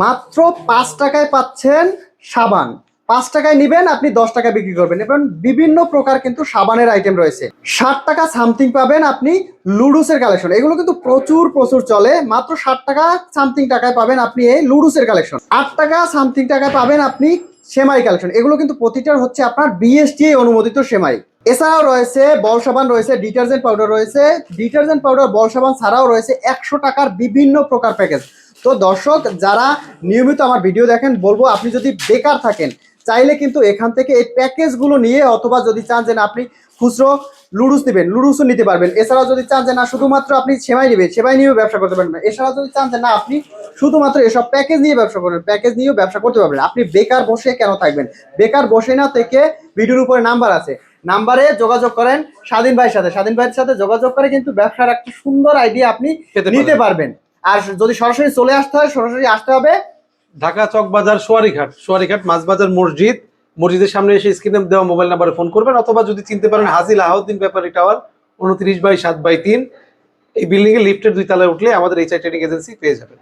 মাত্র পাঁচ টাকায় পাচ্ছেন সাবান। পাঁচ টাকায় নিবেন, আপনি দশ টাকা বিক্রি করবেন এবং বিভিন্ন প্রকার কিন্তু সাবানের আইটেম রয়েছে। ষাট টাকা সামথিং পাবেন আপনি লুডুসের কালেকশন এগুলো কিন্তু প্রচুর প্রচুর চলে। মাত্র ষাট টাকা সামথিং টাকায় পাবেন আপনি এই লুডুসের কালেকশন আট টাকা সামথিং টাকায় পাবেন আপনি সেমাই কালেকশন এগুলো কিন্তু প্রতিটার হচ্ছে আপনার বিএসটিআই অনুমোদিত সেমাই। এছাড়াও রয়েছে বল সাবান, রয়েছে ডিটারজেন্ট পাউডার রয়েছে ডিটারজেন্ট পাউডার বল সাবান ছাড়াও রয়েছে একশো টাকার বিভিন্ন প্রকার প্যাকেজ তো দর্শক যারা নিয়মিত আমার ভিডিও দেখেন বলব আপনি যদি বেকার থাকেন চাইলে কিন্তু এখান থেকে এই প্যাকেজগুলো নিয়ে অথবা যদি চান যে না আপনি খুচরো লুডুস নেবেন লুডুসও নিতে পারবেন। এছাড়াও যদি চান যে না শুধুমাত্র আপনি সেমাই নেবেন সেমাই নিয়েও ব্যবসা করতে পারবেন। এছাড়াও যদি চান যে না আপনি শুধুমাত্র এসব প্যাকেজ নিয়ে ব্যবসা করবেন প্যাকেজ নিয়েও ব্যবসা করতে পারবেন। আপনি বেকার বসে কেন থাকবেন? বেকার বসে না থেকে ভিডিওর উপরে নাম্বার আছে। নাম্বারে যোগাযোগ করেন স্বাধীন ভাইয়ের সাথে। স্বাধীন ভাইয়ের সাথে যোগাযোগ করে কিন্তু ব্যবসার একটা সুন্দর আইডিয়া আপনি নিতে পারবেন। আর যদি সরাসরি চলে আসতে হয়, সরাসরি আসতে হবে ঢাকা চক বাজার সোয়ারিঘাট। সোয়ারিঘাট মাছবাজার মসজিদ। মসজিদের সামনে এসে স্ক্রিনে দেওয়া মোবাইল নাম্বারে ফোন করবেন, অথবা যদি চিনতে পারেন হাজিল আহাউদ্দিন ব্যাপারি টাওয়ার উনত্রিশ বাই সাত বাই তিন, এই বিল্ডিং এর লিফটের দুই তলায় উঠলে আমাদের এইচআই ট্রেডিং এজেন্সি পেয়ে যাবেন।